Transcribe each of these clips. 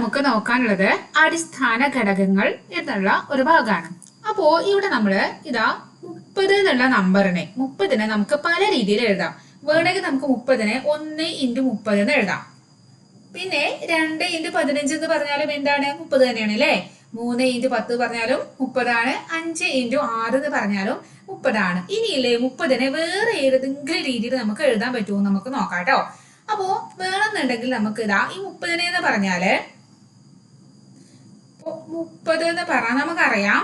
നമുക്ക് നോക്കാനുള്ളത് അടിസ്ഥാന ഘടകങ്ങൾ എന്നുള്ള ഒരു ഭാഗമാണ്. അപ്പോ ഇവിടെ നമ്മൾ ഇതാ മുപ്പത് എന്നുള്ള നമ്പറിനെ മുപ്പതിനെ നമുക്ക് പല രീതിയിൽ എഴുതാം. വേണമെങ്കിൽ നമുക്ക് മുപ്പതിനെ ഒന്ന് ഇന്റു മുപ്പത് എന്ന് എഴുതാം. പിന്നെ രണ്ട് ഇന്റു പതിനഞ്ച് എന്ന് പറഞ്ഞാലും എന്താണ്? മുപ്പത് തന്നെയാണ് അല്ലേ? മൂന്ന് ഇന്റു പത്ത് പറഞ്ഞാലും മുപ്പതാണ്. അഞ്ച് ഇന്റു ആറ് എന്ന് പറഞ്ഞാലും മുപ്പതാണ്. ഇനിയില്ലേ മുപ്പതിനെ വേറെ ഏതെങ്കിലും രീതിയിൽ നമുക്ക് എഴുതാൻ പറ്റുമോ നമുക്ക് നോക്കാം കേട്ടോ. അപ്പോ വേണമെന്നുണ്ടെങ്കിൽ നമുക്ക് ഇതാ ഈ മുപ്പതിനെ എന്ന് പറഞ്ഞാൽ മുപ്പത് എന്ന് പറഞ്ഞാൽ നമുക്കറിയാം.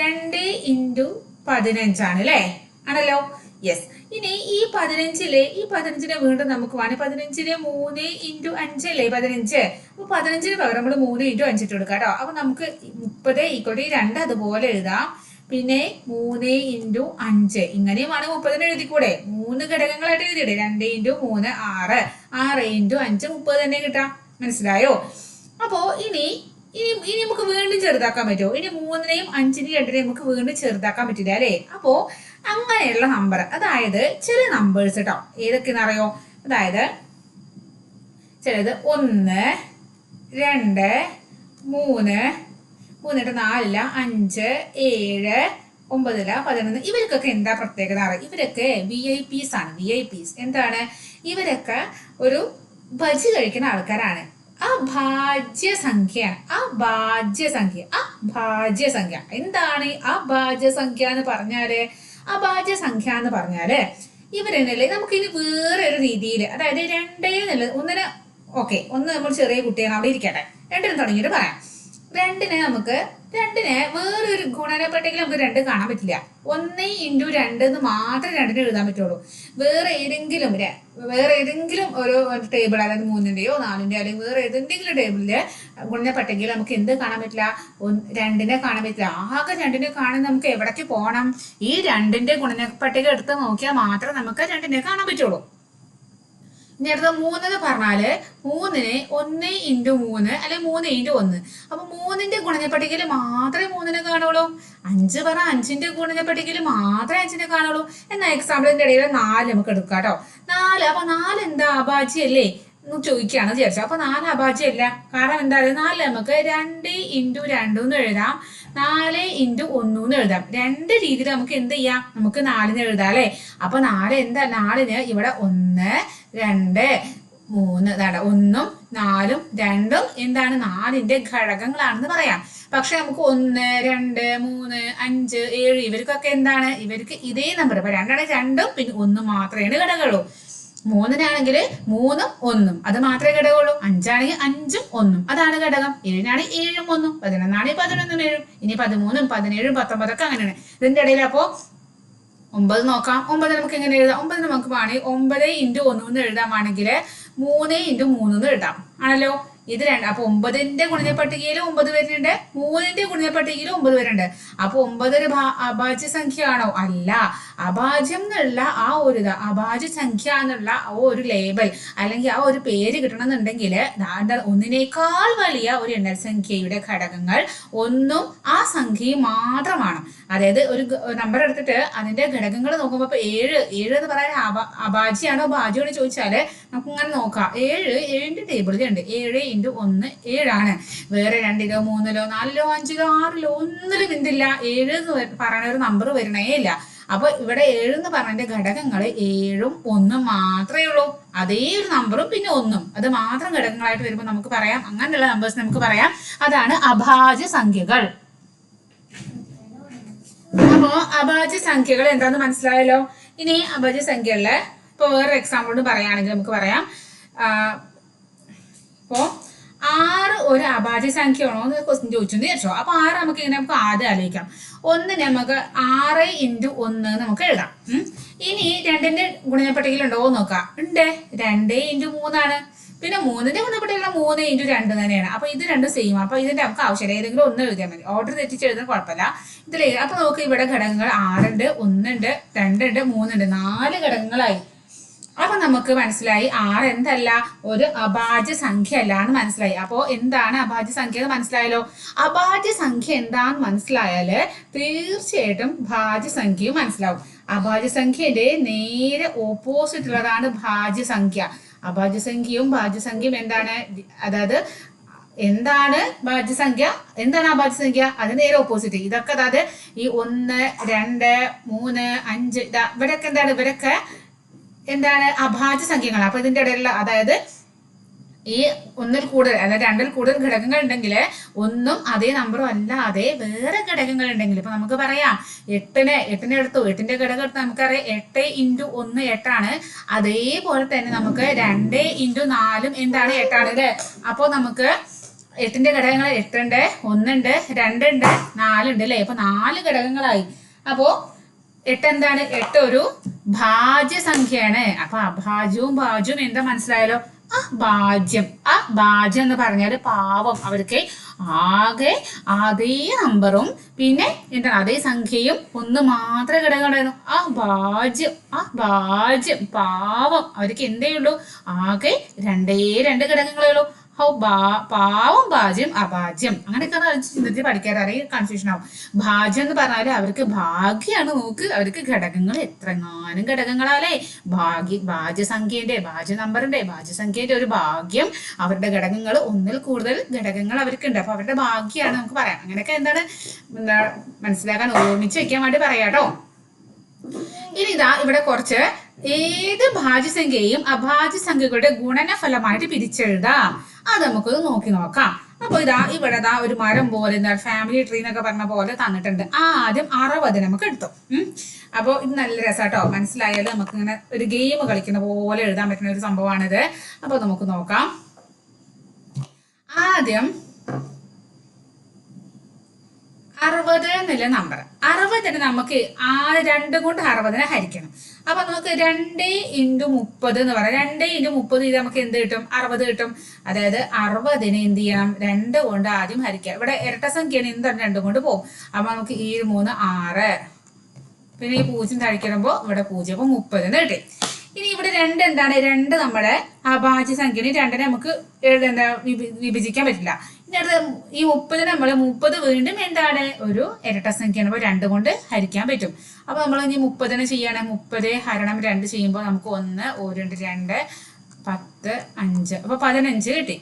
രണ്ട് ഇന്റു പതിനഞ്ചാണ് അല്ലേ ആണല്ലോ? യെസ് ഇനി ഈ പതിനഞ്ചിലെ ഈ പതിനഞ്ചിനെ വീണ്ടും നമുക്ക് വേണം പതിനഞ്ചിന് മൂന്ന് ഇന്റു അഞ്ചല്ലേ പതിനഞ്ച്. അപ്പൊ പതിനഞ്ചിന് പകരം നമ്മൾ മൂന്ന് ഇന്റു അഞ്ചിട്ട് കൊടുക്കാം കേട്ടോ അപ്പൊ നമുക്ക് മുപ്പത് ഈക്വട്ടി രണ്ട് അതുപോലെ എഴുതാം. പിന്നെ മൂന്ന് ഇന്റു അഞ്ച്. ഇങ്ങനെയുമാണ് മുപ്പതിന് എഴുതിക്കൂടെ? മൂന്ന് ഘടകങ്ങളായിട്ട് എഴുതിയിടെ. രണ്ട് ഇന്റു മൂന്ന് ആറ്. ആറ് ഇന്റു അഞ്ച് മുപ്പത് തന്നെ കിട്ടാം. മനസ്സിലായോ? അപ്പോ ഇനി ഇനി ഇനി നമുക്ക് വീണ്ടും ചെറുതാക്കാൻ പറ്റുമോ? ഇനി മൂന്നിനെയും അഞ്ചിനെയും രണ്ടിനെയും നമുക്ക് വീണ്ടും ചെറുതാക്കാൻ പറ്റില്ല അല്ലേ? അപ്പോ അങ്ങനെയുള്ള നമ്പർ അതായത് ചില നമ്പേഴ്സ് കേട്ടോ ഏതൊക്കെയെന്ന് അറിയോ? അതായത് ചിലത് ഒന്ന് രണ്ട് മൂന്ന് മൂന്നിട്ട് നാലില്ല അഞ്ച് ഏഴ് ഒമ്പതില പതിനൊന്ന്. ഇവർക്കൊക്കെ എന്താ പ്രത്യേകത? അറിയാം? ഇവരൊക്കെ വി ഐ പീസ് ആണ്. വി ഐ പീസ് എന്താണ്? ഇവരൊക്കെ ഒരു ഭജി കഴിക്കുന്ന ആൾക്കാരാണ്. അഭാജ്യ സംഖ്യയാണ് അഭാജ്യ സംഖ്യ അഭാജ്യ സംഖ്യ എന്താണ് അഭാജ്യ സംഖ്യ എന്ന് പറഞ്ഞാൽ? അഭാജ്യ സംഖ്യ എന്ന് പറഞ്ഞാൽ ഇവരെന്നല്ലേ നമുക്ക് ഇനി വേറെ ഒരു രീതിയിൽ അതായത് രണ്ടേ നില ഒന്നിന് ഓക്കെ ഒന്ന് നമ്മൾ ചെറിയ കുട്ടിയാണ് അവിടെ ഇരിക്കട്ടെ. രണ്ടിനും തുടങ്ങിയിട്ട് പറയാം. രണ്ടിനെ നമുക്ക് രണ്ടിനെ വേറൊരു ഗുണനെ പട്ടികയിൽ നമുക്ക് രണ്ട് കാണാൻ പറ്റില്ല. ഒന്ന് ഇന്റു രണ്ട് എന്ന് മാത്രമേ രണ്ടിന് എഴുതാൻ പറ്റുള്ളൂ. വേറെ ഏതെങ്കിലും വേറെ ഏതെങ്കിലും ഒരു ടേബിൾ അതായത് മൂന്നിന്റെയോ നാലിന്റെയോ അല്ലെങ്കിൽ വേറെ ഏതെങ്കിലും ടേബിളിൽ ഗുണനെ പട്ടികയിൽ നമുക്ക് എന്ത് കാണാൻ പറ്റില്ല? രണ്ടിനെ കാണാൻ പറ്റില്ല. ആകെ രണ്ടിനെ കാണാൻ നമുക്ക് എവിടേക്ക് പോകണം ഈ രണ്ടിന്റെ ഗുണനെ പട്ടിക എടുത്ത് നോക്കിയാൽ മാത്രം നമുക്ക് രണ്ടിനെ കാണാൻ പറ്റുള്ളൂ. ഇനി അടുത്ത മൂന്ന് എന്ന് പറഞ്ഞാൽ മൂന്നിന് ഒന്ന് ഇന്റു മൂന്ന് അല്ലെങ്കിൽ മൂന്ന് ഇന്റു ഒന്ന്. അപ്പൊ മൂന്നിന്റെ ഗുണനപ്പട്ടികയിൽ മാത്രമേ മൂന്നിനെ കാണുള്ളൂ. അഞ്ച് പറ അഞ്ചിന്റെ ഗുണനപ്പട്ടികയിൽ മാത്രമേ അഞ്ചിനെ കാണുള്ളൂ. എന്നാ എക്സാമ്പിളിന്റെ ഇടയിൽ നാല് നമുക്ക് എടുക്കാം കേട്ടോ. നാല് അപ്പൊ നാല് എന്താ അഭാജ്യല്ലേ എന്ന് ചോദിക്കുകയാണ് വിചാരിച്ചു അപ്പൊ നാല് അഭാജ്യമല്ല കാരണം എന്താ പറയുക നാല് നമുക്ക് രണ്ട് ഇന്റു രണ്ടു എന്ന് എഴുതാം. നാല് ഇന്റു ഒന്നു എന്ന് എഴുതാം. രണ്ട് രീതിയിൽ നമുക്ക് എന്ത് ചെയ്യാം? നമുക്ക് നാലിന് എഴുതാം അല്ലെ? അപ്പൊ നാല് എന്താ? നാലിന് ഇവിടെ ഒന്ന് രണ്ട് മൂന്ന് അതാണ് ഒന്നും നാലും രണ്ടും എന്താണ് നാലിന്റെ ഘടകങ്ങളാണെന്ന് പറയാം. പക്ഷെ നമുക്ക് ഒന്ന് രണ്ട് മൂന്ന് അഞ്ച് ഏഴ് ഇവർക്കൊക്കെ എന്താണ്? ഇവർക്ക് ഇതേ നമ്പർ ഇപ്പൊ രണ്ടാണെങ്കിൽ രണ്ടും പിന്നെ ഒന്നും മാത്രമേ ഘടകമുള്ളൂ. മൂന്നിനാണെങ്കിൽ മൂന്നും ഒന്നും. അത് മാത്രമേ ഘടകമുള്ളൂ. അഞ്ചാണെങ്കിൽ അഞ്ചും ഒന്നും. അതാണ് ഘടകം. ഏഴിനാണെങ്കിൽ ഏഴും ഒന്നും. പതിനൊന്നാണെങ്കിൽ പതിനൊന്നും ഏഴും. ഇനി പതിമൂന്നും പതിനേഴും പത്തൊമ്പതൊക്കെ അങ്ങനെയാണ്. ഇതിന്റെ ഇടയിൽ അപ്പോ ഒമ്പത് നോക്കാം. ഒമ്പത് നമുക്ക് എങ്ങനെ എഴുതാം? ഒമ്പത് നമുക്ക് വേണമെങ്കിൽ ഒമ്പത് ഇന്റു ഒന്ന് എന്ന് എഴുതാമാണെങ്കിൽ മൂന്ന് ഇന്റു മൂന്ന് എന്ന് എഴുതാം. ആണല്ലോ? ഇത് രണ്ട്. അപ്പൊ ഒമ്പതിന്റെ ഗുണിത പട്ടികയിൽ ഒമ്പത് വരുന്നുണ്ട്. മൂന്നിന്റെ ഗുണിത പട്ടികയിൽ ഒമ്പത് വരുന്നുണ്ട്. അപ്പൊ ഒമ്പത് ഒരു അഭാജ്യ സംഖ്യ ആണോ അല്ല. അഭാജ്യം എന്നുള്ള ആ ഒരു അഭാജ്യ സംഖ്യ എന്നുള്ള ആ ഒരു ലേബൽ അല്ലെങ്കിൽ ആ ഒരു പേര് കിട്ടണമെന്നുണ്ടെങ്കിൽ ഒന്നിനേക്കാൾ വലിയ ഒരു എണ്ണൽ സംഖ്യയുടെ ഘടകങ്ങൾ ഒന്നും ആ സംഖ്യയും മാത്രമാണ്. അതായത് ഒരു നമ്പർ എടുത്തിട്ട് അതിന്റെ ഘടകങ്ങൾ നോക്കുമ്പോൾ ഇപ്പൊ ഏഴ് ഏഴ് എന്ന് പറയാൻ അഭാജ്യാണോ ഭാജ്യമാണോ ചോദിച്ചാൽ നമുക്ക് ഇങ്ങനെ നോക്കാം. ഏഴ് ഏഴിന്റെ ടേബിളിലുണ്ട് ഏഴ് ഇന്റു ഒന്ന് ഏഴാണ്. വേറെ രണ്ടിലോ മൂന്നിലോ നാലിലോ അഞ്ചിലോ ആറിലോ ഒന്നിലും എന്തില്ല. ഏഴ് എന്ന് പറയുന്ന ഒരു നമ്പർ വരണേ ഇല്ല. അപ്പൊ ഇവിടെ ഏഴ് എന്ന് പറഞ്ഞതിന്റെ ഘടകങ്ങൾ ഏഴും ഒന്നും മാത്രമേ ഉള്ളൂ. അതേ ഒരു നമ്പറും പിന്നെ ഒന്നും. അത് മാത്രം ഘടകങ്ങളായിട്ട് വരുമ്പോൾ നമുക്ക് പറയാം. അങ്ങനെയുള്ള നമ്പേഴ്സ് നമുക്ക് പറയാം. അതാണ് അഭാജ്യ സംഖ്യകൾ. അപ്പോ അഭാജ്യ സംഖ്യകൾ എന്താന്ന് മനസ്സിലായല്ലോ? ഇനി അഭാജ്യ സംഖ്യകളിൽ ഇപ്പൊ വേറൊരു എക്സാമ്പിൾ പറയുകയാണെങ്കിൽ നമുക്ക് പറയാം. ഇപ്പോ ആറ് ഒരു അഭാജ്യ സംഖ്യയാണോ എന്ന് ക്വസ്റ്റ്യൻ ചോദിച്ചു വിചാരിച്ചോ അപ്പൊ ആറ് നമുക്ക് ഇങ്ങനെ നമുക്ക് ആദ്യം ആലോചിക്കാം. ഒന്ന് നമുക്ക് ആറ് ഇന്റു ഒന്ന് നമുക്ക് എഴുതാം. ഇനി രണ്ടിന്റെ ഗുണനപ്പട്ടികയിലുണ്ടോ എന്ന് നോക്കാം. ഉണ്ട്. രണ്ട് ഇന്റു മൂന്നാണ്. പിന്നെ മൂന്നിന്റെ ഗുണനപ്പട്ടികയിലുള്ള മൂന്ന് ഇന്റു രണ്ട് തന്നെയാണ്. അപ്പൊ ഇത് രണ്ടും സെയിം അപ്പൊ ഇതിന്റെ നമുക്ക് ആവശ്യമില്ല. ഏതെങ്കിലും ഒന്ന് എഴുതിയാൽ മതി. ഓർഡർ തെറ്റിച്ച് എഴുതാൻ കുഴപ്പമില്ല. ഇതിൽ അപ്പൊ നോക്ക് ഇവിടെ ഘടകങ്ങൾ ആറുണ്ട് ഒന്നുണ്ട് രണ്ടുണ്ട് മൂന്നുണ്ട്. നാല് ഘടകങ്ങളായി. അപ്പൊ നമുക്ക് മനസ്സിലായി ആറ് എന്തല്ല? ഒരു അഭാജ്യ സംഖ്യ അല്ല എന്ന് മനസ്സിലായി. അപ്പോ എന്താണ് അഭാജ്യ സംഖ്യ എന്ന് മനസ്സിലായല്ലോ? അഭാജ്യ സംഖ്യ എന്താന്ന് മനസ്സിലായാൽ തീർച്ചയായിട്ടും ഭാജ്യ സംഖ്യയും മനസ്സിലാവും. അഭാജ്യ സംഖ്യന്റെ നേരെ ഓപ്പോസിറ്റ് ഉള്ളതാണ് ഭാജ്യ സംഖ്യ. അഭാജ്യ സംഖ്യയും ഭാജ്യ സംഖ്യയും എന്താണ്? അതായത് എന്താണ് ഭാജ്യസംഖ്യ എന്താണ് അഭാജ്യസംഖ്യ അതിന് നേരെ ഓപ്പോസിറ്റ് ഇതൊക്കെ അതായത് ഈ ഒന്ന് രണ്ട് മൂന്ന് അഞ്ച് ഇതാ ഇവരൊക്കെ എന്താണ്? ഇവരൊക്കെ എന്താണ്? അഭാജ്യ സംഖ്യകൾ അപ്പൊ ഇതിന്റെ ഇടയിലുള്ള അതായത് ഈ ഒന്നിൽ കൂടുതൽ അതായത് രണ്ടിൽ കൂടുതൽ ഘടകങ്ങൾ ഉണ്ടെങ്കിൽ ഒന്നും അതേ നമ്പറും അല്ലാതെ വേറെ ഘടകങ്ങൾ ഉണ്ടെങ്കിൽ. ഇപ്പൊ നമുക്ക് പറയാം എട്ടിന് എട്ടിനെ എടുത്തു. എട്ടിന്റെ ഘടകം എടുത്ത് നമുക്കറിയാം എട്ട് ഇന്റു ഒന്ന് എട്ടാണ്. അതേപോലെ തന്നെ നമുക്ക് രണ്ട് ഇന്റു നാലും എന്താണ് എട്ടാണ് അല്ലേ? അപ്പോൾ നമുക്ക് എട്ടിന്റെ ഘടകങ്ങൾ എട്ടുണ്ട് ഒന്നുണ്ട് രണ്ടുണ്ട് നാലുണ്ട് അല്ലേ? അപ്പൊ നാല് ഘടകങ്ങളായി. അപ്പോ എട്ട് എന്താണ് എട്ട് ഒരു ഭാജ്യസംഖ്യയാണ്. അപ്പൊ അഭാജ്യവും ഭാജ്യവും എന്താ മനസ്സിലായാലോ ആ ഭാജ്യം. ആ ഭാജ്യം എന്ന് പറഞ്ഞാൽ പാവം. അവർക്ക് ആകെ അതേ നമ്പറും പിന്നെ എന്താണ്? അതേ സംഖ്യയും ഒന്ന് മാത്രമേ ഘടകമുണ്ടായിരുന്നു. ആ ഭാജ്യം ആ ഭാജ്യം പാവം. അവർക്ക് എന്തേ ഉള്ളൂ? ആകെ രണ്ടേ രണ്ട് ഘടകങ്ങളേ ഉള്ളൂ. ഹൗ ബാ പാവം ഭാജ്യം അഭാജ്യം. അങ്ങനെയൊക്കെ ചിന്തിച്ച് പഠിക്കാറ് അല്ലെങ്കിൽ കൺഫ്യൂഷൻ ആവും. ഭാജ്യം എന്ന് പറഞ്ഞാൽ അവർക്ക് ഭാഗ്യാണ് നോക്ക്. അവർക്ക് ഘടകങ്ങൾ എത്രങ്ങാനും ഘടകങ്ങളാലേ. ഭാഗ്യ ഭാജ്യസംഖ്യന്റെ ഭാജ്യ നമ്പറിന്റെ ഭാജ്യസംഖ്യന്റെ ഒരു ഭാഗ്യം അവരുടെ ഘടകങ്ങൾ ഒന്നിൽ കൂടുതൽ ഘടകങ്ങൾ അവർക്ക് ഉണ്ട് അപ്പൊ അവരുടെ ഭാഗ്യമാണ് നമുക്ക് പറയാം. അങ്ങനെയൊക്കെ എന്താണ്? എന്താ മനസ്സിലാക്കാൻ ഓർമ്മിച്ച് വെക്കാൻ വേണ്ടി പറയാട്ടോ. ഇനി ഇതാ ഇവിടെ കുറച്ച് ഏത് ഭാജ്യസംഖ്യയും അഭാജ്യസംഖ്യകളുടെ ഗുണനഫലമായിട്ട് പിരിച്ചെഴുതാം. അത് നമുക്കൊന്ന് നോക്കി നോക്കാം. അപ്പൊ ഇതാ ഇവിടെ ഇതാ ഒരു മരം പോലെ എന്താ ഫാമിലി ട്രീ എന്നൊക്കെ പറഞ്ഞ പോലെ തന്നിട്ടുണ്ട്. ആദ്യം അറുപത് നമുക്ക് എടുത്തു. അപ്പോൾ അപ്പൊ ഇത് നല്ല രസാട്ടോ. മനസ്സിലായാലും നമുക്ക് ഇങ്ങനെ ഒരു ഗെയിം കളിക്കുന്ന പോലെ എഴുതാൻ പറ്റുന്ന ഒരു സംഭവമാണിത്. അപ്പൊ നമുക്ക് നോക്കാം. ആദ്യം അറുപത് എന്നുള്ള നമ്പർ അറുപതിന് നമുക്ക് ആ രണ്ട് കൊണ്ട് അറുപതിനെ ഹരിക്കണം. അപ്പൊ നമുക്ക് രണ്ട് ഇന്റു മുപ്പത് എന്ന് പറയാം. രണ്ട് ഇന്റു മുപ്പത് ഇത് നമുക്ക് എന്ത് കിട്ടും? അറുപത് കിട്ടും. അതായത് അറുപതിന് എന്ത് ചെയ്യണം? രണ്ട് കൊണ്ട് ആദ്യം ഹരിക്കാം ഇവിടെ ഇരട്ട സംഖ്യയാണ് എന്താണ് രണ്ടും കൊണ്ട് പോകും. അപ്പൊ നമുക്ക് ഈ മൂന്ന് ആറ്. പിന്നെ ഈ പൂജ്യം തഴിക്കണമ്പോ ഇവിടെ പൂജ്യം. അപ്പൊ മുപ്പത് എന്ന് കിട്ടി. ഇനി ഇവിടെ രണ്ട് എന്താണ്? രണ്ട് നമ്മുടെ അഭാജ്യ സംഖ്യന് രണ്ടിനെ നമുക്ക് എന്താ വിഭജിക്കാൻ പറ്റില്ല. അടുത്ത ഈ മുപ്പത് നമ്മൾ മുപ്പത് വീണ്ടും എന്താണ്? ഒരു ഇരട്ട സംഖ്യയാണ്. അപ്പൊ രണ്ട് കൊണ്ട് ഹരിക്കാൻ പറ്റും. അപ്പൊ നമ്മൾ ഇനി മുപ്പതിന് ചെയ്യണം. മുപ്പത് ഹരണം രണ്ട് ചെയ്യുമ്പോൾ നമുക്ക് ഒന്ന് ഒരു രണ്ട് പത്ത് അഞ്ച്. അപ്പൊ പതിനഞ്ച് കിട്ടി.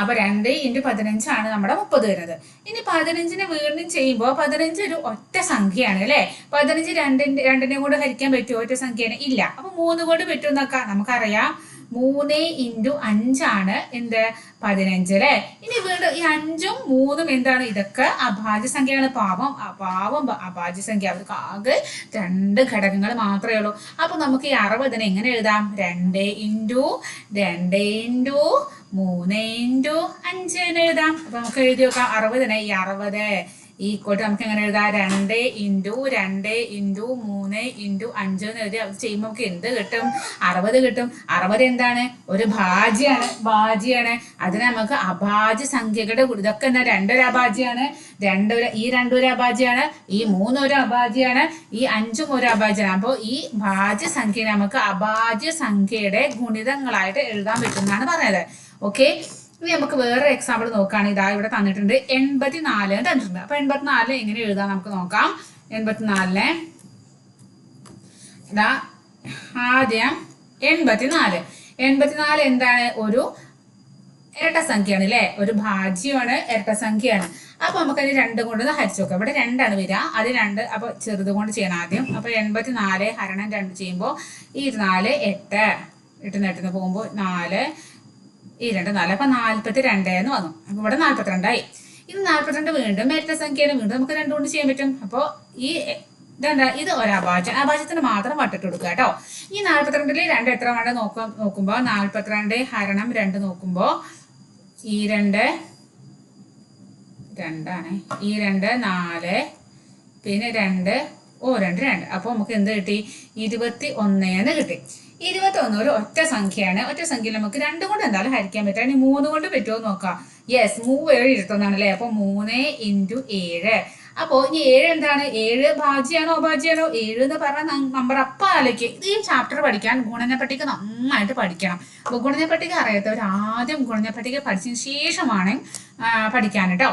അപ്പൊ രണ്ട് ഇന്റു പതിനഞ്ചാണ് നമ്മുടെ മുപ്പത് വരുന്നത്. ഇനി പതിനഞ്ചിനെ വീണ്ടും ചെയ്യുമ്പോൾ പതിനഞ്ച് ഒരു ഒറ്റ സംഖ്യയാണ് അല്ലെ? പതിനഞ്ച് രണ്ടിന്റെ രണ്ടിനെ കൂടെ ഹരിക്കാൻ പറ്റുമോ ഒറ്റ സംഖ്യയാണ്. ഇല്ല. അപ്പൊ മൂന്ന് കൊണ്ട് പറ്റുമെന്നൊക്കെ നമുക്കറിയാം. മൂന്ന് ഇന്റു അഞ്ചാണ് എന്ത്? പതിനഞ്ച് അല്ലെ? ഇനി വീണ്ടും ഈ അഞ്ചും മൂന്നും എന്താണ്? ഇതൊക്കെ അഭാജ്യ സംഖ്യയാണ് പാവം. പാവം അഭാജ്യ സംഖ്യ. അവർക്ക് ആകെ രണ്ട് ഘടകങ്ങൾ മാത്രമേ ഉള്ളൂ. അപ്പൊ നമുക്ക് ഈ അറുപതിനെ എങ്ങനെ എഴുതാം? രണ്ട് ഇന്റു രണ്ട് ഇന്റു മൂന്ന് ഇന്റു അഞ്ച് എഴുതാം. അപ്പൊ നമുക്ക് എഴുതി നോക്കാം. അറുപതിനെ ഈ അറുപത് ഈ ടു നമുക്ക് എങ്ങനെ എഴുതാം? രണ്ട് ഇന്റു രണ്ട് ഇന്റു മൂന്ന് ഇന്റു അഞ്ച് എന്ന് എഴുതി അത് ചെയ്യുമ്പോൾ നമുക്ക് എന്ത് കിട്ടും? അറുപത് കിട്ടും. അറുപത് എന്താണ്? ഒരു ഭാജ്യാണ്. ഭാജ്യാണ്. അതിന് നമുക്ക് അഭാജ്യ സംഖ്യകളുടെ ഇതൊക്കെ എന്താ? രണ്ടൊരു അഭാജ്യാണ്. രണ്ടൊരു ഈ രണ്ടൊരു അഭാജ്യാണ്. ഈ മൂന്നൊരു അഭാജ്യാണ്. ഈ അഞ്ചും ഒരു അഭാജ്യാണ്. അപ്പോൾ ഈ ഭാജ്യ സംഖ്യ നമുക്ക് അഭാജ്യ സംഖ്യയുടെ ഗുണിതങ്ങളായിട്ട് എഴുതാൻ പറ്റുമെന്നാണ് പറഞ്ഞത്. ഓക്കെ ഇനി നമുക്ക് വേറെ എക്സാമ്പിൾ നോക്കുകയാണെങ്കിൽ ഇതാ ഇവിടെ തന്നിട്ടുണ്ട്. എൺപത്തിനാല് തന്നിട്ടുണ്ട്. അപ്പൊ എൺപത്തിനാല് എങ്ങനെ എഴുതാം? നമുക്ക് നോക്കാം. എൺപത്തിനാലിനെ ഇതാ ആദ്യം എൺപത്തിനാല്. എൺപത്തിനാല് എന്താണ്? ഒരു ഇരട്ട സംഖ്യയാണ് അല്ലേ ഒരു ഭാജ്യമാണ് ഇരട്ട സംഖ്യയാണ്. അപ്പൊ നമുക്ക് അതിന് രണ്ട് കൊണ്ട് ഹരിച്ചു നോക്കാം. ഇവിടെ രണ്ടാണ് വരിക. അത് രണ്ട് അപ്പൊ ചെറുത് കൊണ്ട് ചെയ്യണം ആദ്യം. അപ്പൊ എൺപത്തിനാല് ഹരണം രണ്ട് ചെയ്യുമ്പോൾ ഇരുന്നാൽ നാല് എട്ട്. എട്ടിന് എട്ടിന് പോകുമ്പോൾ നാല്. ഈ രണ്ട് നാല്. അപ്പൊ നാല്പത്തി രണ്ട് എന്ന് വന്നു. അപ്പൊ ഇവിടെ നാല്പത്തിരണ്ടായി. ഇത് നാല്പത്തിരണ്ട് വീണ്ടും ഇരട്ട സംഖ്യയാണ്. വീണ്ടും നമുക്ക് രണ്ടു കൊണ്ട് ചെയ്യാൻ പറ്റും. അപ്പൊ ഈ ഇതെന്താ ഇത് ഒരഭാജ്യം അഭാജ്യത്തിന് മാത്രം വട്ടിട്ട് കൊടുക്കുക കേട്ടോ. ഈ നാല്പത്തിരണ്ടിൽ രണ്ട് എത്ര വേണ്ട നോക്കാം നോക്കുമ്പോ നാല്പത്തിരണ്ട് ഹരണം രണ്ട് നോക്കുമ്പോ ഈ രണ്ട് രണ്ടാണ്. ഈ രണ്ട് നാല് പിന്നെ രണ്ട് ഓ രണ്ട് രണ്ട്. അപ്പോൾ നമുക്ക് എന്ത് കിട്ടി? ഇരുപത്തി ഒന്നേന്ന് കിട്ടി. ഇരുപത്തി ഒന്ന് ഒരു ഒറ്റ സംഖ്യയാണ്. ഒറ്റ സംഖ്യ നമുക്ക് രണ്ട് കൊണ്ട് എന്തായാലും ഹരിക്കാൻ പറ്റും. ഇനി മൂന്ന് കൊണ്ട് പറ്റുമോ നോക്കാം. യെസ് മൂവ് ഏഴ് ഇരുപത്തൊന്നാണ് അല്ലേ? അപ്പോൾ മൂന്ന് ഇന്റു ഏഴ്. അപ്പോൾ ഇനി ഏഴ് എന്താണ്? ഏഴ് ഭാജ്യാണോ അഭാജ്യാണോ? ഏഴ് എന്ന് പറഞ്ഞ നമ്പർ അപ്പം ഈ ചാപ്റ്റർ പഠിക്കാൻ ഗുണനപ്പട്ടിക നന്നായിട്ട് പഠിക്കണം. അപ്പോൾ ഗുണന പട്ടിക അറിയാത്തവർ ആദ്യം ഗുണന പട്ടിക പഠിച്ചതിന് ശേഷമാണ് പഠിക്കാൻ കേട്ടോ.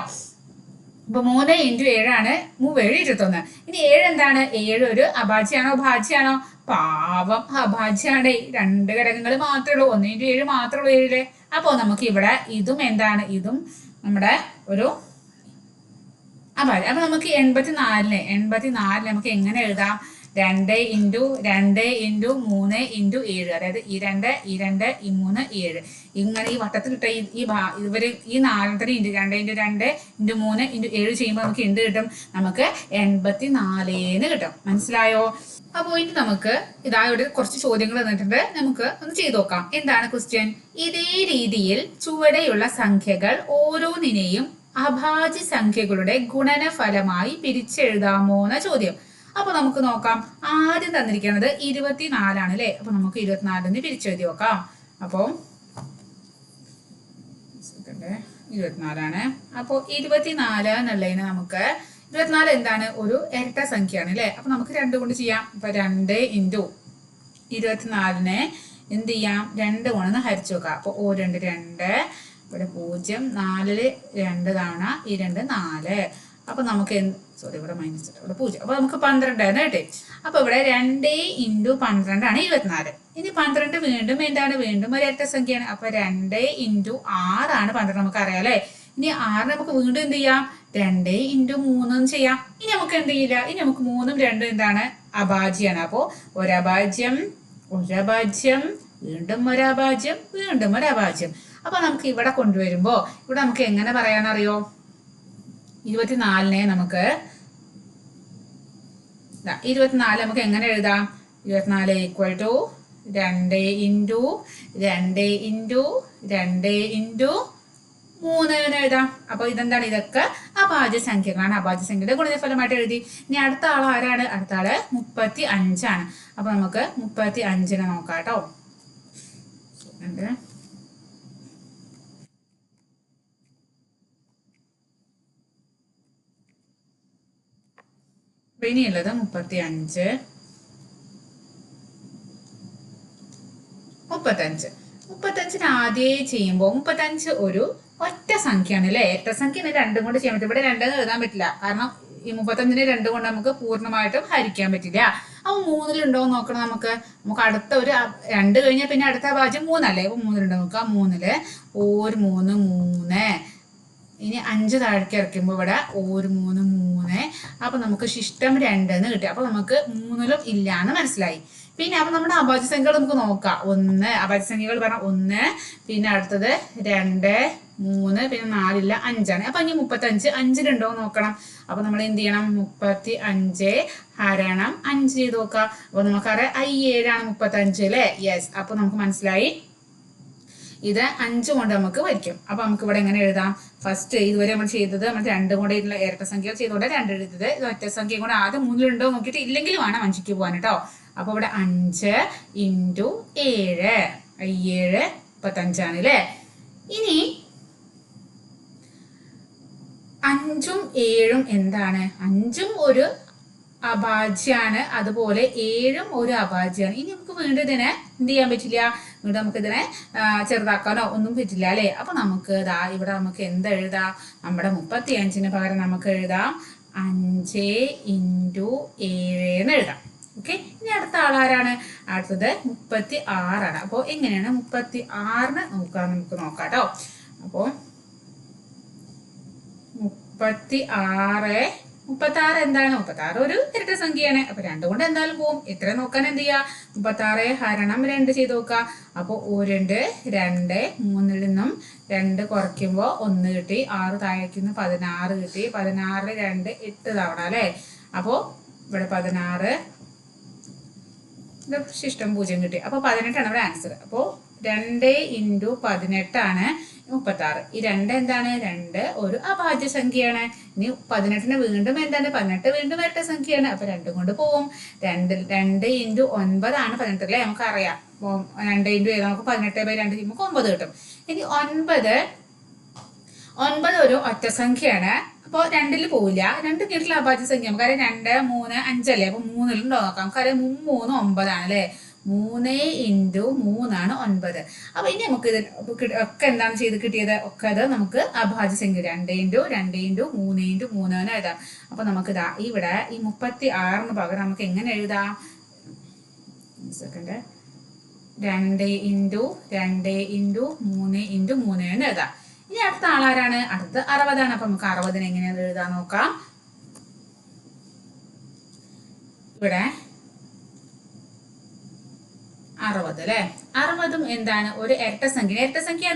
അപ്പൊ മൂന്ന് ഇന്റു ഏഴാണ് മൂവ് ഏഴ് ഇരുപത്തൊന്ന്. ഇനി ഏഴ് എന്താണ്? ഏഴ് ഒരു അഭാജ്യാണോ ഭാജ്യാണോ? പാവം അഭാജ്യാണേ. രണ്ട് ഘടകങ്ങൾ മാത്രമേ ഉള്ളൂ. ഒന്ന് ഇന്റു ഏഴ് മാത്രമേ ഉള്ളൂ ഏഴിൽ അപ്പോൾ നമുക്ക് ഇവിടെ ഇതും എന്താണ്? ഇതും നമ്മുടെ ഒരു അപ്പൊ അപ്പൊ നമുക്ക് എൺപത്തി നാലിന് എൺപത്തി നാലിന് നമുക്ക് എങ്ങനെ എഴുതാം? രണ്ട് ഇന്റു രണ്ട് ഇന്റു മൂന്ന് ഇന്റു ഏഴ്. അതായത് ഈ രണ്ട് ഈ രണ്ട് ഈ മൂന്ന് ഏഴ്. ഇങ്ങനെ ഈ വട്ടത്തിൽ ഇട്ട ഈ ഭാ ഇവർ ഈ നാലത്തിന് ഇന്റു രണ്ട് ഇന്റു രണ്ട് ഇന്റു മൂന്ന് ഇന്റു ഏഴ് ചെയ്യുമ്പോൾ നമുക്ക് എന്ത് കിട്ടും? നമുക്ക് എൺപത്തി നാലേന്ന് കിട്ടും. മനസ്സിലായോ? അപ്പോൾ ഇനി നമുക്ക് ഇതാ കുറച്ച് ചോദ്യങ്ങൾ തന്നിട്ടുണ്ട് നമുക്ക് ഒന്ന് ചെയ്തു നോക്കാം. എന്താണ് ക്വസ്റ്റ്യൻ ഇതേ രീതിയിൽ ചുവടെയുള്ള സംഖ്യകൾ ഓരോന്നിനെയും അഭാജ്യ സംഖ്യകളുടെ ഗുണനഫലമായി പിരിച്ചെഴുതാമോ എന്ന ചോദ്യം. അപ്പൊ നമുക്ക് നോക്കാം. ആദ്യം തന്നിരിക്കുന്നത് ഇരുപത്തിനാലാണ് അല്ലെ അപ്പൊ നമുക്ക് ഇരുപത്തിനാലിന് പിരിച്ചെഴുതി നോക്കാം അപ്പോൾ ഇരുപത്തിനാലാണ്. അപ്പോൾ ഇരുപത്തിനാല് എന്നുള്ളതിന് നമുക്ക് ഇരുപത്തിനാല് എന്താണ്? ഒരു ഇരട്ട സംഖ്യയാണ് അല്ലെ അപ്പൊ നമുക്ക് രണ്ട് കൊണ്ട് ചെയ്യാം. ഇപ്പൊ രണ്ട് ഇന്റു ഇരുപത്തിനാലിനെ എന്ത് ചെയ്യാം? രണ്ട് കൊണ്ടൊന്ന് ഹരിച്ചു നോക്കാം അപ്പൊ ഓ രണ്ട് രണ്ട് ഇവിടെ പൂജ്യം നാലിൽ രണ്ട് തവണ ഈ രണ്ട് നാല്. അപ്പൊ നമുക്ക് സോറി ഇവിടെ മൈനസ് ഇവിടെ പൂജ്യം. അപ്പോൾ നമുക്ക് പന്ത്രണ്ടായിരുന്നു കേട്ടെ? അപ്പോൾ ഇവിടെ രണ്ട് ഇന്റു പന്ത്രണ്ടാണ് ഇരുപത്തിനാല്. ഇനി പന്ത്രണ്ട് വീണ്ടും എന്താണ്? വീണ്ടും ഒരു ഇരട്ട സംഖ്യയാണ്. അപ്പോൾ രണ്ട് ഇന്റു ആറാണ് പന്ത്രണ്ട്. നമുക്ക് അറിയാം അല്ലെ? ഇനി ആറ് നമുക്ക് വീണ്ടും എന്ത് ചെയ്യാം? രണ്ട് ഇന്റു മൂന്നും ചെയ്യാം. ഇനി നമുക്ക് എന്ത് ചെയ്യില്ല? ഇനി നമുക്ക് മൂന്നും രണ്ടും എന്താണ്? അഭാജ്യാണ് അപ്പോ ഒരഭാജ്യം ഒരഭാജ്യം വീണ്ടും ഒരഭാജ്യം വീണ്ടും ഒരഭാജ്യം. അപ്പൊ നമുക്ക് ഇവിടെ കൊണ്ടുവരുമ്പോൾ ഇവിടെ നമുക്ക് എങ്ങനെ പറയാനറിയോ ഇരുപത്തിനാലിനെ നമുക്ക് ഇരുപത്തിനാല് നമുക്ക് എങ്ങനെ എഴുതാം? ഇരുപത്തിനാല് ഈക്വൽ ടു രണ്ട് ഇന്റു രണ്ട് ഇന്റു രണ്ട് ഇന്റു മൂന്ന് എന്ന് എഴുതാം. അപ്പൊ ഇതെന്താണ് ഇതൊക്കെ? അഭാജ്യ സംഖ്യകളാണ് അഭാജ്യ സംഖ്യയുടെ ഗുണിതഫലമായിട്ട് എഴുതി. ഇനി അടുത്ത ആൾ ആരാണ്? അടുത്ത ആൾ മുപ്പത്തി അഞ്ചാണ് അപ്പൊ നമുക്ക് മുപ്പത്തി അഞ്ചിനെ നോക്കാം കേട്ടോ. ഇനിയുള്ളത് മുപ്പത്തി അഞ്ച് മുപ്പത്തഞ്ച്. മുപ്പത്തഞ്ചിന് ആദ്യമേ ചെയ്യുമ്പോൾ മുപ്പത്തഞ്ച് ഒരു ഒറ്റ സംഖ്യയാണ് അല്ലേ ഇരട്ട സംഖ്യനെ രണ്ടും കൊണ്ട് ചെയ്യാൻ പറ്റും ഇവിടെ രണ്ടെന്ന് എഴുതാൻ പറ്റില്ല. കാരണം ഈ മുപ്പത്തഞ്ചിന് രണ്ടും കൊണ്ട് നമുക്ക് പൂർണമായിട്ടും ഹരിക്കാൻ പറ്റില്ല. അപ്പൊ മൂന്നിലുണ്ടോ എന്ന് നോക്കണം നമുക്ക്. നമുക്ക് അടുത്ത ഒരു രണ്ട് കഴിഞ്ഞാൽ പിന്നെ അടുത്ത ഭാജ്യം മൂന്നല്ലേ? അപ്പൊ മൂന്നിലുണ്ടോ നോക്കാം മൂന്നിൽ ഒരു മൂന്ന് മൂന്ന്. ഇനി അഞ്ച് താഴേക്ക് ഇറക്കുമ്പോൾ ഇവിടെ ഒരു മൂന്ന് മൂന്ന് അപ്പൊ നമുക്ക് ശിഷ്ടം രണ്ടെന്ന് കിട്ടി. അപ്പൊ നമുക്ക് മൂന്നിലും ഇല്ല എന്ന് മനസ്സിലായി. പിന്നെ അപ്പൊ നമ്മുടെ അഭാജ്യ സംഖ്യകൾ നമുക്ക് നോക്കാം. ഒന്ന് അഭാജ്യ സംഖ്യകൾ പറഞ്ഞാൽ ഒന്ന് പിന്നെ അടുത്തത് രണ്ട് മൂന്ന് പിന്നെ നാലില്ല അഞ്ചാണ്. അപ്പൊ ഇനി മുപ്പത്തഞ്ച് അഞ്ചിലുണ്ടോ നോക്കണം. അപ്പൊ നമ്മൾ എന്ത് ചെയ്യണം? മുപ്പത്തി അഞ്ച് ഹരണം അഞ്ച് ചെയ്ത് നോക്കാം. അപ്പൊ നമുക്കറിയാം ഐ ഏഴാണ് മുപ്പത്തഞ്ച് അല്ലേ? യെസ് അപ്പൊ നമുക്ക് മനസ്സിലായി. ഇത് അഞ്ച് കൊണ്ട് നമുക്ക് വരയ്ക്കും. അപ്പൊ നമുക്ക് ഇവിടെ എങ്ങനെ എഴുതാം? ഫസ്റ്റ് ഇതുവരെ നമ്മൾ ചെയ്തത് നമ്മൾ രണ്ടും കൂടെ ഇരട്ട സംഖ്യ ചെയ്തുകൊണ്ട് രണ്ട് ഇത് ഒറ്റ സംഖ്യ കൂടെ ആദ്യം മൂന്നിലുണ്ടോ നോക്കിയിട്ട് ഇല്ലെങ്കിൽ വേണം അഞ്ചിക്ക് പോകാൻ കേട്ടോ. അപ്പൊ ഇവിടെ അഞ്ച് ഇന്റു ഏഴ്. ഏഴ് മുപ്പത്തഞ്ചാണ് അല്ലേ? ഇനി അഞ്ചും ഏഴും എന്താണ്? അഞ്ചും ഒരു അഭാജ്യാണ് അതുപോലെ ഏഴും ഒരു അഭാജ്യാണ് ഇനി നമുക്ക് വീണ്ടും ഇതിനെ എന്ത് ചെയ്യാൻ പറ്റില്ല? വീണ്ടും നമുക്ക് ഇതിനെ ആ, ചെറുതാക്കാനോ ഒന്നും പറ്റില്ല അല്ലെ? അപ്പൊ നമുക്ക് ഇതാ ഇവിടെ നമുക്ക് എന്ത് എഴുതാം നമ്മുടെ മുപ്പത്തി അഞ്ചിന് പകരം നമുക്ക് എഴുതാം. അഞ്ച് ഇന്റു ഏഴ് എന്ന് എഴുതാം. ഓക്കെ? ഇനി അടുത്ത ആളാരാണ് അടുത്തത് മുപ്പത്തി ആറാണ് അപ്പോൾ എങ്ങനെയാണ് മുപ്പത്തി ആറിന് നോക്കാം നമുക്ക് നോക്കാം കേട്ടോ. അപ്പോൾ മുപ്പത്തി ആറ് മുപ്പത്തി ആറ് എന്താണ്? മുപ്പത്തി ആറ് ഒരു ഇരട്ട സംഖ്യയാണ്. അപ്പൊ രണ്ട് കൊണ്ട് എന്തായാലും പോവും. ഇത്ര നോക്കാൻ എന്ത് ചെയ്യാ? മുപ്പത്തി ആറ് ഹരണം രണ്ട് ചെയ്ത് നോക്കാം. അപ്പൊ ഒരുണ്ട് രണ്ട് മൂന്നിൽ നിന്നും രണ്ട് കുറയ്ക്കുമ്പോ ഒന്ന് കിട്ടി ആറ് താഴേക്കുന്ന് പതിനാറ് കിട്ടി. പതിനാറ് രണ്ട് എട്ട് തവണ അല്ലേ? അപ്പോ ഇവിടെ പതിനാറ് ശിഷ്ടം പൂജ്യം കിട്ടി. അപ്പൊ പതിനെട്ടാണ് ഇവിടെ ആൻസർ അപ്പോ രണ്ട് ഇന്റു പതിനെട്ടാണ് മുപ്പത്തി ആറ് ഈ രണ്ട് എന്താണ്? രണ്ട് ഒരു അഭാജ്യ സംഖ്യയാണ്. ഇനി പതിനെട്ടിന് വീണ്ടും എന്താണ്? പതിനെട്ട് വീണ്ടും ഇരട്ട സംഖ്യയാണ്. അപ്പൊ രണ്ടും കൊണ്ട് പോവും. രണ്ട് രണ്ട് ഇന്റു ഒൻപതാണ് പതിനെട്ട് അല്ലേ? നമുക്കറിയാം. അറിയാം രണ്ട് ഇന്റു ഏഴ് നമുക്ക് പതിനെട്ട് ബൈ രണ്ട് നമുക്ക് ഒമ്പത് കിട്ടും. ഇനി ഒൻപത് ഒൻപത് ഒരു ഒറ്റ സംഖ്യയാണ്. അപ്പോൾ രണ്ടിൽ പോവില്ല. രണ്ട് കീഴിലുള്ള അഭാജ്യ സംഖ്യ. നമുക്കറിയാം രണ്ട് മൂന്ന് അഞ്ചല്ലേ? അപ്പൊ മൂന്നിലുണ്ടോ? നോക്കാം. നമുക്കറിയാം മൂന്ന് ഒമ്പതാണ് അല്ലേ? മൂന്ന് ഇന്റു മൂന്നാണ് ഒൻപത്. അപ്പൊ ഇനി നമുക്ക് ഇത് ഒക്കെ എന്താണ് ചെയ്ത് കിട്ടിയത്? ഒക്കെ അത് നമുക്ക് അഭാജ്യ സംഖ്യ രണ്ട് ഇന്റു രണ്ട് ഇന്റു മൂന്ന് ഇന്റു മൂന്ന് എഴുതാം. അപ്പൊ നമുക്ക് ഇതാ ഇവിടെ ഈ മുപ്പത്തി ആറിന് പകരം നമുക്ക് എങ്ങനെ എഴുതാം? സെക്കൻഡ് രണ്ട് ഇന്റു രണ്ട് ഇന്റു മൂന്ന് ഇന്റു മൂന്ന് എന്ന് എഴുതാം. ഇനി അടുത്ത ആളാരാണ് അടുത്ത അറുപതാണ്. അപ്പൊ നമുക്ക് അറുപതിന് എങ്ങനെയാണ് എഴുതാൻ നോക്കാം? ഇവിടെ അറുപത് അല്ലെ? അറുപതും എന്താണ്? ഒരു ഇരട്ട സംഖ്യ.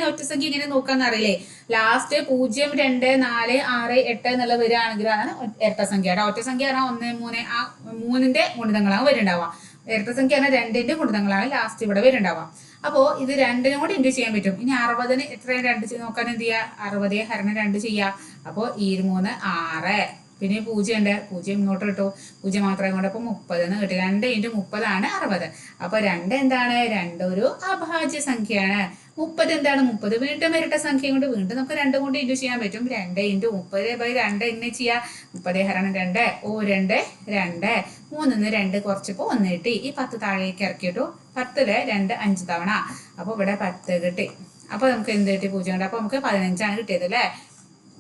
ഒറ്റസംഖ്യ ഇങ്ങനെ നോക്കാന്ന് അറിയില്ലേ? ലാസ്റ്റ് പൂജ്യം രണ്ട് നാല് ആറ് എട്ട് എന്നുള്ള വരികയാണെങ്കിലാണ് ഇരട്ട സംഖ്യ. കേട്ടോ ഒറ്റ സംഖ്യ ആണ് ഒന്ന് മൂന്ന് ആ മൂന്നിന്റെ ഗുണിതങ്ങളാണ് വരുന്നുണ്ടാവുക. ഇരട്ട സംഖ്യ ആണ് രണ്ടിന്റെ ഗുണിതങ്ങളാണ് ലാസ്റ്റ് ഇവിടെ വരുന്നുണ്ടാവുക. അപ്പോ ഇത് രണ്ടിനും കൂടി ഇന്റു ചെയ്യാൻ പറ്റും? ഇനി അറുപതിന് എത്രയും രണ്ട് നോക്കാൻ എന്ത് ചെയ്യുക? അറുപതേ ഹരണം രണ്ട് ചെയ്യുക. അപ്പോ ഈ മൂന്ന് ആറ്. പിന്നെ പൂജ്യം ഉണ്ട് പൂജ്യം ഇങ്ങോട്ട് കിട്ടു പൂജ്യം മാത്രം കൊണ്ട് അപ്പൊ മുപ്പത് എന്ന് കിട്ടി. രണ്ട് ഇന്റു മുപ്പതാണ് അറുപത്. അപ്പൊ രണ്ട് എന്താണ്? രണ്ട് ഒരു അഭാജ്യ സംഖ്യയാണ്. മുപ്പത് എന്താണ്? മുപ്പത് വീണ്ടും ഇരട്ട സംഖ്യ കൊണ്ട് വീണ്ടും നമുക്ക് രണ്ടും കൊണ്ട് ഇന്റു ചെയ്യാൻ പറ്റും. രണ്ട് ഇന്റു മുപ്പത് ബൈ രണ്ട് എങ്ങനെ ചെയ്യാം? മുപ്പത് ഹരണം രണ്ട്. ഓ രണ്ട് രണ്ട്. മൂന്നിന്ന് രണ്ട് കുറച്ചപ്പോ ഒന്ന് കിട്ടി. ഈ പത്ത് താഴേക്ക് ഇറക്കിയിട്ടു പത്തിൽ രണ്ട് അഞ്ച് തവണ. അപ്പൊ ഇവിടെ പത്ത് കിട്ടി. അപ്പൊ നമുക്ക് എന്ത് കിട്ടി? പൂജ്യം കൊണ്ട്. അപ്പൊ നമുക്ക് പതിനഞ്ചാണ് കിട്ടിയത് അല്ലേ?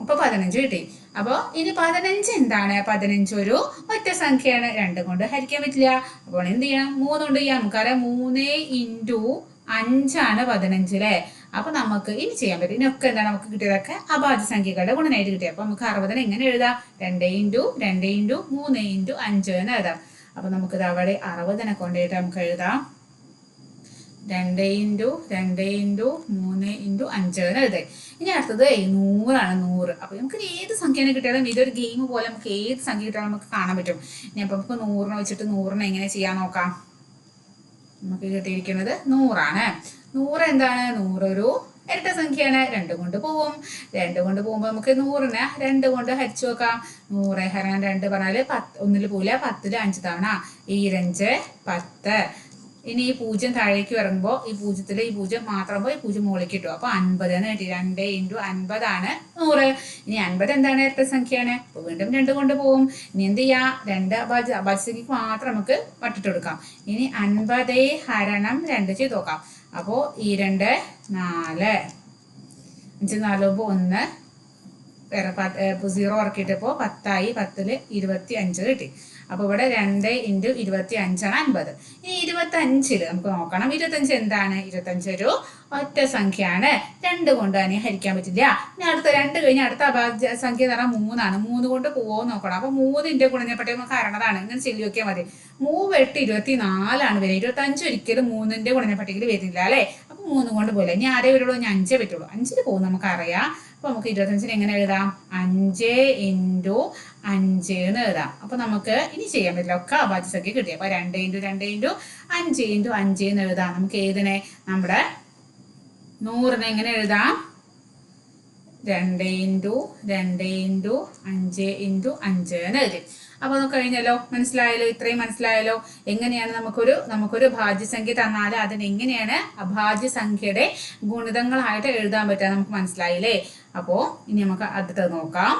അപ്പൊ പതിനഞ്ച് കിട്ടി. അപ്പൊ ഇനി പതിനഞ്ച് എന്താണ്? പതിനഞ്ച് ഒരു ഒറ്റ സംഖ്യയാണ്. രണ്ട് കൊണ്ട് ഹരിക്കാൻ പറ്റില്ല. അപ്പോൾ എന്ത് ചെയ്യണം? മൂന്ന് കൊണ്ട് ചെയ്യാം. നമുക്കറിയാം മൂന്ന് ഇന്റു അഞ്ചാണ് പതിനഞ്ച് അല്ലേ? അപ്പൊ നമുക്ക് ഇനി ചെയ്യാൻ പറ്റും. ഇനിയൊക്കെ എന്താണ് നമുക്ക് കിട്ടിയതൊക്കെ? അഭാജ്യ സംഖ്യകളുടെ ഗുണനായിട്ട് കിട്ടിയത് അപ്പൊ നമുക്ക് അറുപതിന് എങ്ങനെ എഴുതാം? രണ്ട് ഇന്റു രണ്ട് ഇന്റു മൂന്ന് ഇന്റു അഞ്ച് എന്ന് എഴുതാം. അപ്പൊ നമുക്ക് അവിടെ അറുപതിനെ കൊണ്ടുപോയിട്ട് നമുക്ക് എഴുതാം. രണ്ട് ഇന്റു രണ്ട് ഇന്റു മൂന്ന് ഇന്റു അഞ്ച് എന്ന് എഴുതാം. ഇനി അടുത്തത് നൂറാണ് നൂറ്. അപ്പൊ നമുക്ക് ഏത് സംഖ്യനെ കിട്ടിയാലും ഇതൊരു ഗെയിം പോലെ നമുക്ക് ഏത് സംഖ്യ കിട്ടിയാലും നമുക്ക് കാണാൻ പറ്റും. ഇനി അപ്പൊ നമുക്ക് നൂറിനെ വെച്ചിട്ട് നൂറിനെ എങ്ങനെ ചെയ്യാൻ നോക്കാം? നമുക്ക് കിട്ടിയിരിക്കുന്നത് നൂറാണ്. നൂറ് എന്താണ്? നൂറൊരു ഇരട്ട സംഖ്യയാണ്. രണ്ട് കൊണ്ട് പോവും. രണ്ട് കൊണ്ട് പോകുമ്പോൾ നമുക്ക് നൂറിനെ രണ്ട് കൊണ്ട് ഹരിച്ചു നോക്കാം. നൂറ് ഹരണം രണ്ട് പറഞ്ഞാൽ പത്ത് ഒന്നിൽ പോലെ പത്തിൽ അഞ്ച് തവണ. ഈരഞ്ച് പത്ത്. ഇനി ഈ പൂജ്യം താഴേക്ക് വരുമ്പോൾ ഈ പൂജ്യത്തിൽ ഈ പൂജ്യം മാത്രം പോയി പൂജ്യം മുകളിലേക്ക് കിട്ടും അപ്പൊ അൻപത് എന്ന് കിട്ടി. രണ്ട് ഇന്റു അൻപതാണ് നൂറ്. ഇനി അൻപത് എന്താണ് എത്ര സംഖ്യയാണ്? അപ്പൊ വീണ്ടും രണ്ട് കൊണ്ട് പോകും ഇനി എന്ത് ചെയ്യാം? രണ്ട് അഭാജ്യ അഭാജ്യസംഖ്യക്ക് മാത്രം നമുക്ക് വട്ടിട്ട് കൊടുക്കാം. ഇനി അൻപത് ഹരണം രണ്ട് ചെയ്ത് നോക്കാം. അപ്പോ ഈ രണ്ട് നാല്. അഞ്ച് നാലുമ്പോ ഒന്ന്. സീറോ ഇറക്കിയിട്ടപ്പോ പത്തായി പത്തിൽ ഇരുപത്തി അഞ്ച് കിട്ടി. അപ്പൊ ഇവിടെ രണ്ട് ഇന്റു ഇരുപത്തി അഞ്ചാണ് അൻപത്. ഇനി ഇരുപത്തി അഞ്ചിൽ നമുക്ക് നോക്കണം. ഇരുപത്തഞ്ച് എന്താണ്? ഇരുപത്തഞ്ച് ഒരു ഒറ്റ സംഖ്യയാണ്. രണ്ട് കൊണ്ട് തന്നെ ഹരിക്കാൻ പറ്റില്ല. ഇനി അടുത്ത രണ്ട് കഴിഞ്ഞ് അടുത്ത അഭാജ്യ സംഖ്യ എന്ന് പറഞ്ഞാൽ മൂന്നാണ്. മൂന്ന് കൊണ്ട് പോവോ നോക്കണം. അപ്പൊ മൂന്നിന്റെ ഗുണനപ്പട്ടി നമുക്ക് കാരണതാണ്. ഇങ്ങനെ ചെല്ലി നോക്കിയാൽ മതി. മൂവ് എട്ട് ഇരുപത്തി നാലാണ് വരിക ഇരുപത്തി അഞ്ച് ഒരിക്കലും മൂന്നിന്റെ ഗുണനപ്പട്ടികയിൽ വരുന്നില്ല അല്ലെ? മൂന്ന് കൊണ്ട് പോലെ ഇനി ആരേ വരുള്ളൂ? ഞാൻ അഞ്ചേ പറ്റുള്ളൂ. അഞ്ചിൽ പോകും നമുക്കറിയാം. അപ്പൊ നമുക്ക് ഇരുപത്തഞ്ചിന് എങ്ങനെ എഴുതാം? അഞ്ച് ഇന്റു അഞ്ച് എന്ന് എഴുതാം. അപ്പൊ നമുക്ക് ഇനി ചെയ്യാൻ പറ്റില്ല. ഒക്കെ അഭാജ്യ സംഖ്യ കിട്ടി. അപ്പൊ രണ്ട് ഇന്റു രണ്ട് ഇന്റു അഞ്ച് ഇന്റു അഞ്ച് എന്ന് എഴുതാം. നമുക്ക് ഏതിനെ? നമ്മുടെ നൂറിനെ എങ്ങനെ എഴുതാം? രണ്ട് ഇന്റു രണ്ട് ഇന്റു അഞ്ച് ഇന്റു അഞ്ച് എന്ന് എഴുതി. അപ്പൊ നമുക്ക് കഴിഞ്ഞല്ലോ. മനസ്സിലായല്ലോ? ഇത്രയും മനസ്സിലായല്ലോ? എങ്ങനെയാണ് നമുക്കൊരു നമുക്കൊരു ഭാജ്യസംഖ്യ തന്നാൽ അതിനെങ്ങനെയാണ് അഭാജ്യസംഖ്യയുടെ അഭാജ്യ സംഖ്യയുടെ ഗുണിതങ്ങളായിട്ട് എഴുതാൻ പറ്റുക? നമുക്ക് മനസ്സിലായില്ലേ? അപ്പോ ഇനി നമുക്ക് അടുത്തത് നോക്കാം.